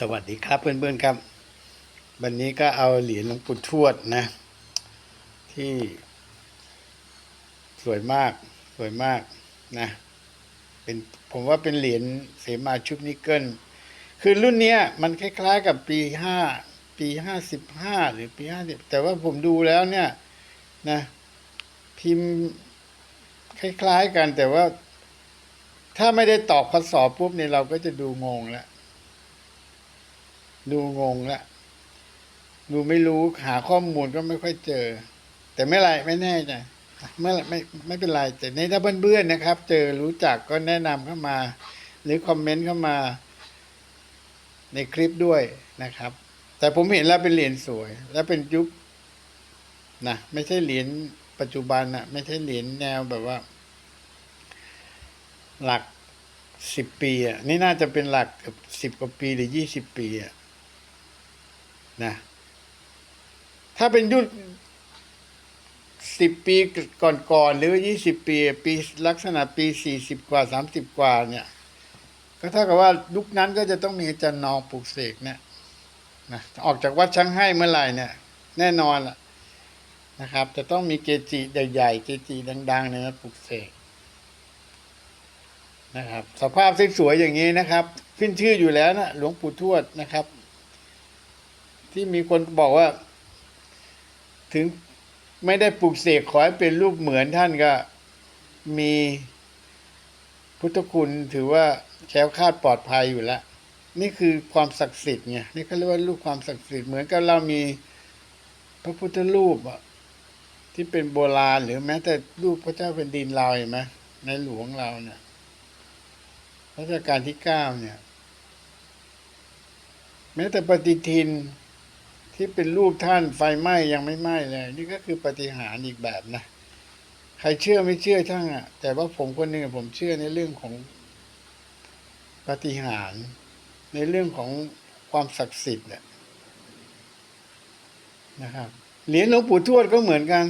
สวัสดีครับเพื่อนๆครับ วันนี้ก็เอาเหรียญหลวงปู่ทวดนะ ที่ สวยมากสวยมากนะเป็นผมว่าเป็นเหรียญเสมาชุบนิกเกิลคือรุ่นเนี้ย มันคล้ายๆกับปีห้าปีห้าสิบห้าหรือปีห้าสิบแต่ว่าผมดูแล้วเนี่ยนะพิมพ์คล้ายๆกันแต่ว่า ถ้าไม่ได้ตอบข้อสอบปุ๊บเนี่ยเราก็จะดูงงแล้ว ดูงงละดูไม่รู้หาข้อมูลก็ไม่ค่อยเจอ แต่ไม่ไรไม่แน่ใจเมื่อไม่ไม่เป็นไรแต่ในถ้าเพื่อนๆนะครับ เจอรู้จักก็แนะนำเข้ามา หรือคอมเมนต์เข้ามาในคลิปด้วยนะครับ แต่ผมเห็นแล้วเป็นเหรียญสวย และเป็นยุคนะไม่ใช่เหรียญปัจจุบันนะไม่ใช่เหรียญแนวแบบว่า หลักสิบปีอะนี่น่าจะเป็นหลักเกือบสิบกว่าปีหรือยี่สิบปีอะ นะถ้าเป็นยุคสิบปีก่อนๆหรือยี่สิบปี ปีลักษณะปีสี่สิบกว่าสามสิบกว่าเนี่ย ก็เท่ากับว่ายุคนั้นก็จะต้องมีอาจารย์นองปลูกเสกเนี่ยนะออกจากวัดช้างให้เมื่อไหร่เนี่ย แน่นอนล่ะนะครับ จะต้องมีเกจิใหญ่ๆเกจิดังๆเนี่ยปลูกเสกนะครับ สภาพสวยๆอย่างนี้นะครับ ขึ้นชื่ออยู่แล้วนะหลวงปู่ทวดนะครับ ที่มีคนบอกว่า ถึงไม่ได้ปลูกเสกขอให้เป็นรูปเหมือนท่านก็มีพุทธคุณถือว่าแคล้วคลาดปลอดภัยอยู่แล้ว นี่คือความศักดิ์สิทธิ์ไงนี่เขาเรียกว่ารูปความศักดิ์สิทธิ์เหมือนกับเรามีพระพุทธรูปอะที่เป็นโบราณหรือแม้แต่รูปพระเจ้าเป็นดินเราเห็นไหมในหลวงเราเนี่ยรัชกาลที่เก้าเนี่ย แม้แต่ปฏิทิน ที่เป็นรูปท่านไฟไหม้ยังไม่ไหม้เลย นี่ก็คือปฏิหารอีกแบบนะ ใครเชื่อไม่เชื่อช่างอะ่ะแต่ว่าผมคนหนึ่งผมเชื่อในเรื่องของปฏิหาร ในเรื่องของความศักดิ์สิทธิ์เนี่ยนะครับเหรียญหลวงปู่ทวดก็เหมือนกัน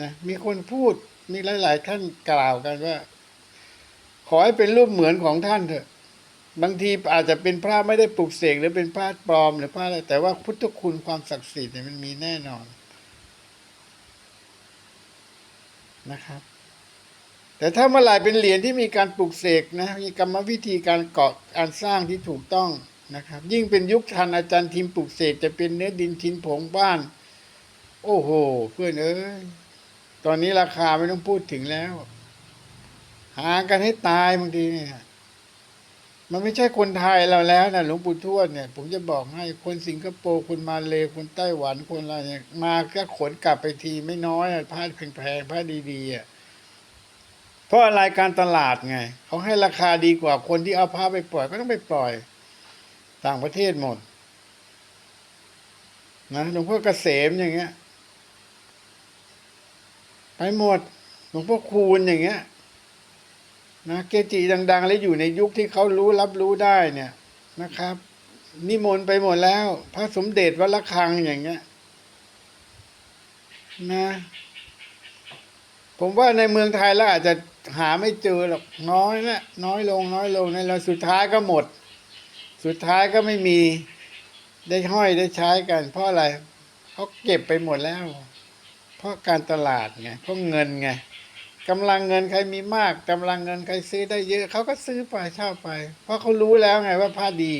นะมีคนพูดมีหลาย ๆ ท่านกล่าวกันว่า ขอให้เป็นรูปเหมือนของท่านเถอะ บางทีอาจจะเป็นพระไม่ได้ปลุกเสกหรือเป็นพระปลอมหรือพระอะไรแต่ว่าพุทธคุณความศักดิ์สิทธิ์เนี่ยมันมีแน่นอนนะครับ แต่ถ้าเมื่อไหร่เป็นเหรียญที่มีการปลุกเสกนะมีกรรมวิธีการเกาะการสร้างที่ถูกต้องนะครับ ยิ่งเป็นยุคทันอาจารย์ทีมปลุกเสกจะเป็นเนื้อดินชิ้นผงบ้าน โอ้โห เพื่อนเอ้ยตอนนี้ราคาไม่ต้องพูดถึงแล้ว หากันให้ตายบางทีเนี่ย มันไม่ใช่คนไทยเราแล้วนะหลวงปู่ทวดเนี่ย ผมจะบอกให้คนสิงคโปร์คนมาเลคนไต้หวันคนอะไรเนี่ยมาก็ขนกลับไปทีไม่น้อยอะผ้าแพงๆผ้าดีๆอะเพราะอะไรการตลาดไงเขาให้ราคาดีกว่าคนที่เอาผ้าไปปล่อยก็ต้องไปปล่อย ต่างประเทศหมดนะหลวงพ่อเกษมอย่างเงี้ยไปหมดหลวงพ่อคูณอย่างเงี้ย นะเกจิดัง ๆ แล้วอยู่ในยุคที่เขารู้รับรู้ได้เนี่ยนะครับ นิมนต์ไปหมดแล้ว พระสมเด็จวัดละคังอย่างเงี้ยนะ ผมว่าในเมืองไทยแล้วอาจจะหาไม่เจอหรอกน้อยละน้อยลงน้อยลงในเราสุดท้ายก็หมด สุดท้ายก็ไม่มีได้ห้อยได้ใช้กัน เพราะอะไรเขาเก็บไปหมดแล้ว เพราะการตลาดไงเพราะเงินไง กำลังเงินใครมีมากกำลังเงินใครซื้อได้เยอะเขาก็ซื้อไปเช่าไป เพราะเขารู้แล้วไงว่าผ้าดี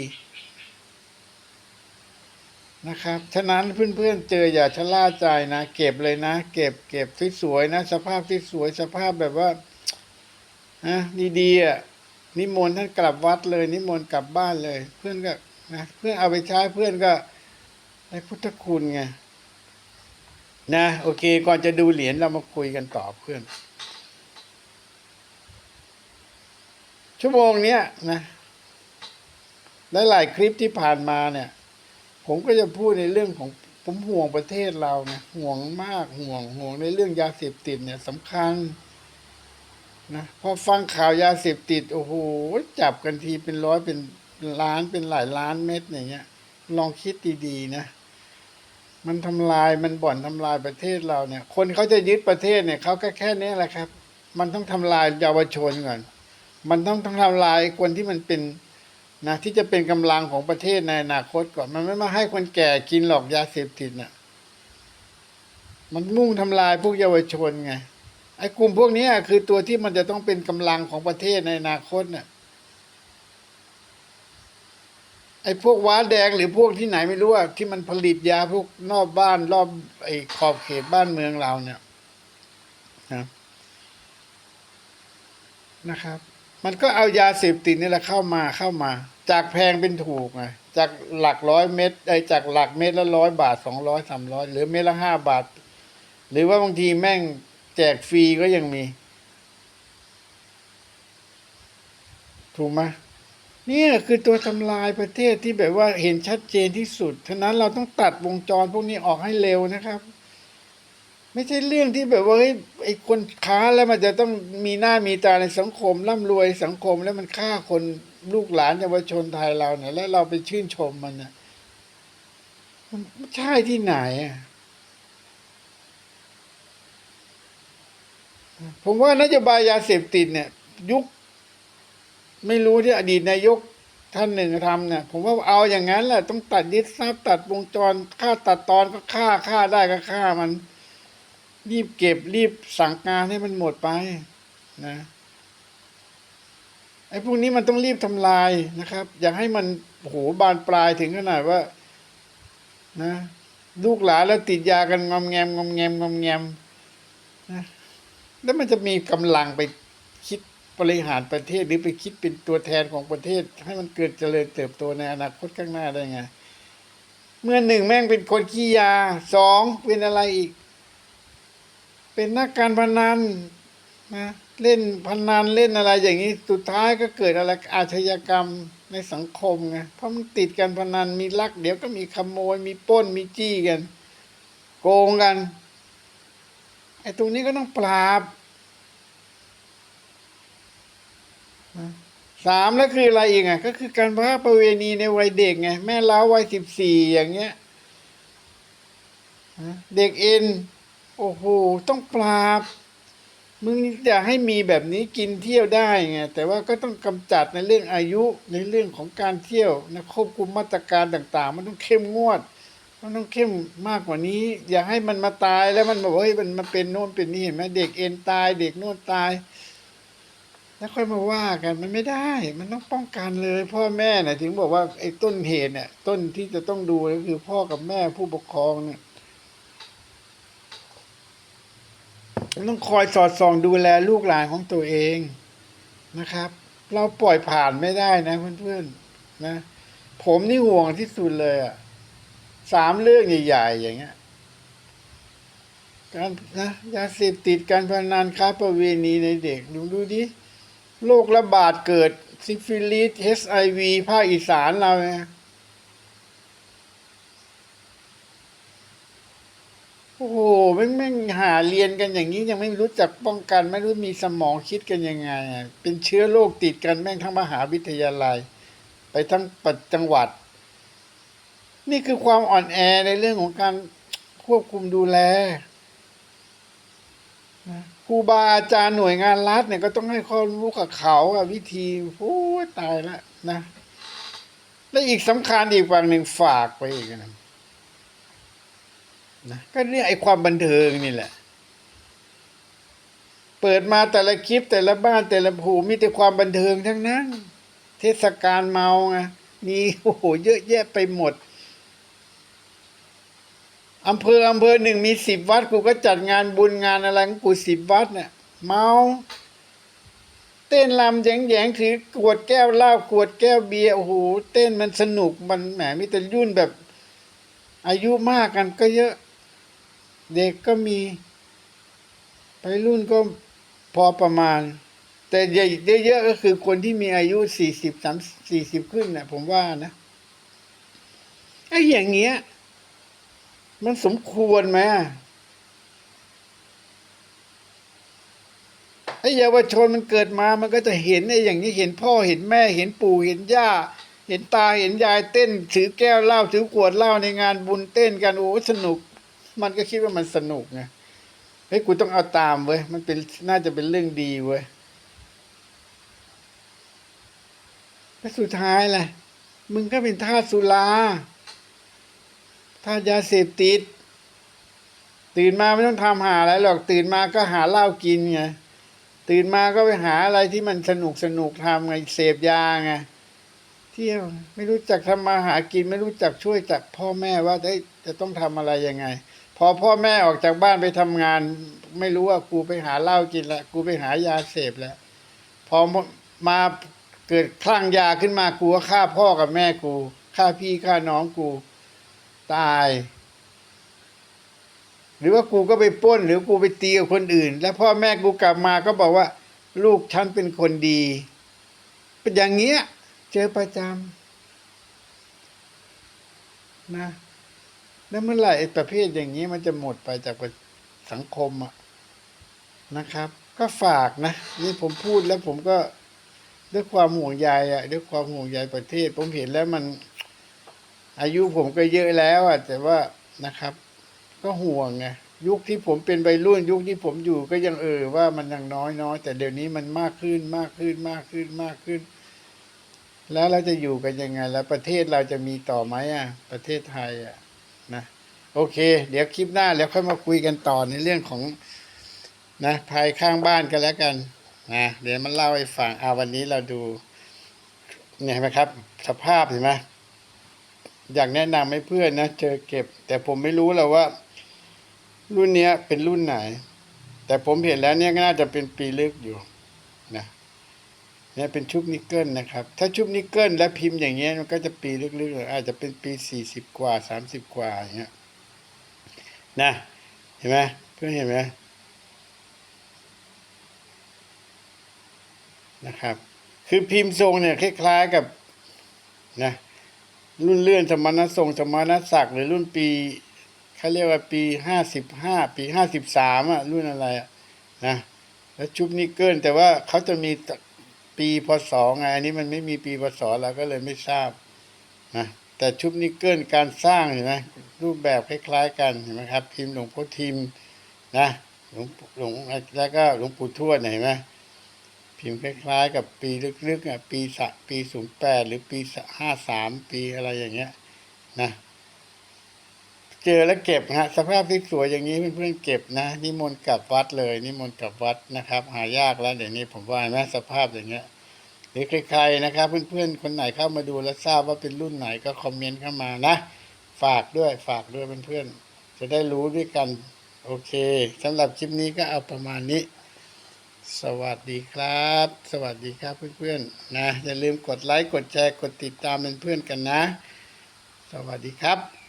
นะครับ ฉะนั้นเพื่อนๆเจออย่าชะล่าใจนะ เก็บเลยนะ เก็บเก็บสวยๆนะ สภาพที่สวยสภาพแบบว่านะดีๆอะนิมนต์ท่านกลับวัดเลย นิมนต์กลับบ้านเลย เพื่อนก็นะเพื่อนเอาไปใช้เพื่อนก็ได้พุทธคุณไงนะ โอเค ก่อนจะดูเหรียญเรามาคุยกันต่อเพื่อน ชั่วโมงเนี้ยนะหลายๆคลิปที่ผ่านมาเนี่ย ผมก็จะพูดในเรื่องของผมห่วงประเทศเรานะห่วงมากห่วงห่วงในเรื่องยาเสพติดเนี่ยสำคัญนะพอฟังข่าวยาเสพติดโอ้โหจับกันทีเป็นร้อยเป็นล้านเป็นหลายล้านเม็ดอย่างเงี้ย ลองคิดดีๆนะมันทำลายมันบ่อนทำลายประเทศเราเนี่ย คนเขาจะยึดประเทศเนี่ยเขาก็แค่นี้แหละครับ มันต้องทำลายเยาวชนก่อน มันต้องต้องทำลายคนที่มันเป็นนะที่จะเป็นกำลังของประเทศในอนาคตก่อน มันไม่มาให้คนแก่กินหรอกยาเสพติดน่ะ มันมุ่งทำลายพวกเยาวชนไงไอ้กลุ่มพวกนี้คือตัวที่มันจะต้องเป็นกำลังของประเทศในอนาคตน่ะไอ้พวกว้าแดงหรือพวกที่ไหนไม่รู้อะที่มันผลิตยาพวกนอกบ้านรอบไอ้ขอบเขตบ้านเมืองเราเนี่ยนะนะครับ มันก็เอายาเสพติดนี่แหละเข้ามาเข้ามา จากแพงเป็นถูกไงจากหลักร้อยเม็ดไอ้จากหลักเม็ดละร้อยบาทสองร้อยสามร้อยหรือเม็ดละห้าบาท หรือว่าบางทีแม่งแจกฟรีก็ยังมี ถูกไหมนี่คือตัวทำลายประเทศที่แบบว่าเห็นชัดเจนที่สุด ฉะนั้นเราต้องตัดวงจรพวกนี้ออกให้เร็วนะครับ ไม่ใช่เรื่องที่แบบว่าไอ้คนค้าแล้วมันจะต้องมีหน้ามีตาในสังคมร่ำรวยสังคมแล้วมันฆ่าคนลูกหลานเยาวชนไทยเราเนี่ย แล้วเราไปชื่นชมมันเนี่ยมันไม่ใช่ที่ไหนอะผมว่านโยบายยาเสพติดเนี่ย ยุค ไม่รู้ที่อดีตนายกท่านหนึ่งทำเนี่ยผมว่าเอาอย่างนั้นแหละต้องตัดยึดทรัพย์ตัดวงจรฆ่าตัดตอนก็ฆ่าฆ่าได้ก็ฆ่ามัน รีบเก็บรีบสั่งการให้มันหมดไปนะไอ้พวกนี้มันต้องรีบทำลายนะครับ อย่าให้มันโอ้โหบานปลายถึงขนาดว่า นะ ลูกหลานแล้วติดยากันงอมแงมงอมแงมงอมแงมนะแล้วมันจะมีกำลังไปคิดบริหารประเทศหรือไปคิดเป็นตัวแทนของประเทศ ให้มันเกิดเจริญเติบโตในอนาคตข้างหน้าได้ไง เมื่อหนึ่งแม่งเป็นคนขี้ยาสองเป็นอะไรอีก เป็นนักการพนันนะเล่นพนันเล่นอะไรอย่างนี้สุดท้ายก็เกิดอะไรอาชญากรรมในสังคมไงเพราะมันติดการพนันมีลัก เดี๋ยวก็มีขโมยมีป้นมีจี้กัน โกงกันไอ้ตรงนี้ก็ต้องปราบสามแล้วคืออะไรอีกอะก็คือการพาประเวณีในวัยเด็กไงแม่เล้าวัยสิบสี่อย่างเงี้ยเด็กเอ็น โอ้โห ต้องปราบ มึงจะให้มีแบบนี้กินเที่ยวได้ไง แต่ว่าก็ต้องกำจัดในเรื่องอายุ ในเรื่องของการเที่ยวนะควบคุมมาตรการต่าง ๆ มันต้องเข้มงวด มันต้องเข้มมากกว่านี้ อย่าให้มันมาตายแล้วมันบอกเฮ้ยมันมาเป็นโน่นเป็นนี่เห็นไหมเด็กเอ็นตาย เด็กโน่นตายแล้วค่อยมาว่ากันมันไม่ได้ มันต้องป้องกันเลย พ่อแม่น่ะถึงบอกว่าไอ้ต้นเหตุเนี่ยต้นที่จะต้องดูก็คือพ่อกับแม่ผู้ปกครองเนี่ย ต้องคอยสอดส่องดูแลลูกหลานของตัวเองนะครับ เราปล่อยผ่านไม่ได้นะเพื่อนๆนะ ผมนี่ห่วงที่สุดเลยอะสามเรื่องใหญ่ๆอย่างเงี้ยการนะยาเสพติดการพนันค้าประเวณีในเด็กดูดูดิโรคระบาดเกิดซิฟิลิสเอสไอวีภาคอีสานเราเนี่ยโอ้โหแม่งแม่งหา เรียนกันอย่างนี้ยังไม่รู้จักป้องกันไม่รู้มีสมองคิดกันยังไง เป็นเชื้อโรคติดกันแม่งทั้งมหาวิทยาลัย ไปทั้งปัดจังหวัด นี่คือความอ่อนแอในเรื่องของการควบคุมดูแลครูบาอาจารย์หน่วยงานรัฐเนี่ยก็ต้องให้ความรู้กับเขาอะวิธีโอ้ตายแล้วนะ และอีกสำคัญอีกฝั่งหนึ่งฝากไปอีกนะนะก็เนี่ยไอ้ความบันเทิงนี่แหละ เปิดมาแต่ละคลิปแต่ละบ้านแต่ละผูมีแต่ความบันเทิงทั้งนั้น เทศกาลเมาไงมีโอ้โหเยอะแยะไปหมดอำเภออำเภอหนึ่งมีสิบวัดกูก็จัดงานบุญงานอะไรของกูสิบวัดเนี่ยเมา เต้นลำแยงแยงถือกวดแก้วเหล้ากวดแก้วเบียร์โอ้โหเต้นมันสนุกมันแหมมีแต่ยุ่นแบบ อายุมากกันก็เยอะ เด็กก็มีไปรุ่นก็ พอประมาณ แต่เยอะๆก็คือคนที่มีอายุสี่สิบสามสี่สิบขึ้นนะผมว่านะไอ้อย่างเงี้ย มันสมควรไหมไอ้เยาวชนมันเกิดมามันก็จะเห็นไอ้อย่างนี้เห็นพ่อเห็นแม่ เห็นปู่เห็นย่า เห็นตาเห็นยายเต้น ถือแก้วเหล้าถือขวดเหล้าในงานบุญเต้นกันโอ้สนุก มันก็คิดว่ามันสนุกไง ฮ้ยกูต้องเอาตามเว้ยมันเป็นน่าจะเป็นเรื่องดีเว้ยแล้วสุดท้ายล่ะมึงก็เป็นทาสสุราทาสยาเสพติด ตื่นมาไม่ต้องทำหาอะไรหรอกตื่นมาก็หาเหล้ากินไงตื่นมาก็ไปหาอะไรที่มันสนุกสนุกทำไงเสพยาไงเที่ยวไม่รู้จักทำมาหากิน ไม่รู้จักช่วยจากพ่อแม่ว่าได้จะต้องทำอะไรยังไง พอพ่อแม่ออกจากบ้านไปทำงาน ไม่รู้ว่ากูไปหาเหล้ากินละกูไปหายาเสพแล้วพอมาเกิดคลั่งยาขึ้นมากูก็ฆ่าพ่อกับแม่กูฆ่าพี่ฆ่าน้องกูตาย หรือว่ากูก็ไปป้น หรือกูไปตีกับคนอื่น แล้วพ่อแม่กูกลับมาก็บอกว่า ลูกฉันเป็นคนดี เป็นอย่างเงี้ย เจอประจำนะ แล้วเมื่อไหร่ประเภทอย่างนี้มันจะหมดไปจากสังคมอะนะครับ ก็ฝากนะนี่ผมพูดแล้วผมก็ด้วยความห่วงใยอะด้วยความห่วงใยประเทศ ผมเห็นแล้วมัน อายุผมก็เยอะแล้วอะแต่ว่านะครับ ก็ห่วงไงยุคที่ผมเป็นวัยรุ่น ยุคที่ผมอยู่ก็ยังเออว่ามันยังน้อยน้อยแต่เดี๋ยวนี้มันมากขึ้นมากขึ้นมากขึ้นมากขึ้น แล้วเราจะอยู่กันยังไง แล้วประเทศเราจะมีต่อไหมอะ ประเทศไทยอะ โอเค เดี๋ยวคลิปหน้าแล้วค่อยมาคุยกันต่อในเรื่องของนะภัยข้างบ้านกันแล้วกันนะเดี๋ยวมันเล่าให้ฟังเอาวันนี้เราดูเนี่ยเห็นไหมครับ สภาพเห็นไหมอยากแนะนำให้เพื่อนนะเจอเก็บ แต่ผมไม่รู้หรอกว่า รุ่นเนี้ยเป็นรุ่นไหน แต่ผมเห็นแล้วเนี่ยน่าจะเป็นปีลึกอยู่นะเนี่ยเป็นชุบนิกเกิลนะครับ ถ้าชุบนิกเกิลและพิมพ์อย่างเงี้ยมันก็จะปีลึกๆเลยอาจจะเป็นปีสี่สิบกว่าสามสิบกว่าอย่างเงี้ย นะเห็นไหมเพื่อนเห็นไหมนะครับ คือพิมพ์ทรงเนี่ยคล้ายๆกับนะรุ่นเลื่อนสมณทรงสมณศักดิ์หรือรุ่นปีเขาเรียกว่าปีห้าสิบห้าปีห้าสิบสามอะรุ่นอะไรอะนะแล้วชุบนิกเกิลแต่ว่าเขาจะมีปีพศไงอันนี้มันไม่มีปีพศเราก็เลยไม่ทราบนะ แต่ชุบนิกเกิลการสร้างเห็นไหมรูปแบบคล้าย ๆ กันเห็นไหมครับพิมพ์หลวงพ่อทิมนะหลวงหลวงแล้วก็หลวงปู่ทวดเห็นไหมพิมพ์คล้ายๆ กับปีลึกๆอะปีสะปีศูนย์แปดหรือปีห้าสามปีอะไรอย่างเงี้ยนะเจอแล้วเก็บฮะสภาพที่สวยอย่างนี้เพื่อนๆเก็บนะนิมนต์กลับวัดเลยนิมนต์กลับวัดนะครับ หายากแล้วเดี๋ยวนี้ผมว่านะสภาพอย่างเงี้ย หรือใครๆนะครับ เพื่อนๆคนไหนเข้ามาดูแล้วทราบว่าเป็นรุ่นไหนก็คอมเมนต์เข้ามานะ ฝากด้วยฝากด้วยเพื่อนๆจะได้รู้ด้วยกัน โอเคสำหรับคลิปนี้ก็เอาประมาณนี้ สวัสดีครับ สวัสดีครับเพื่อนๆนะอย่าลืมกดไลค์กดแชร์กดติดตามเป็นเพื่อนกันนะ สวัสดีครับ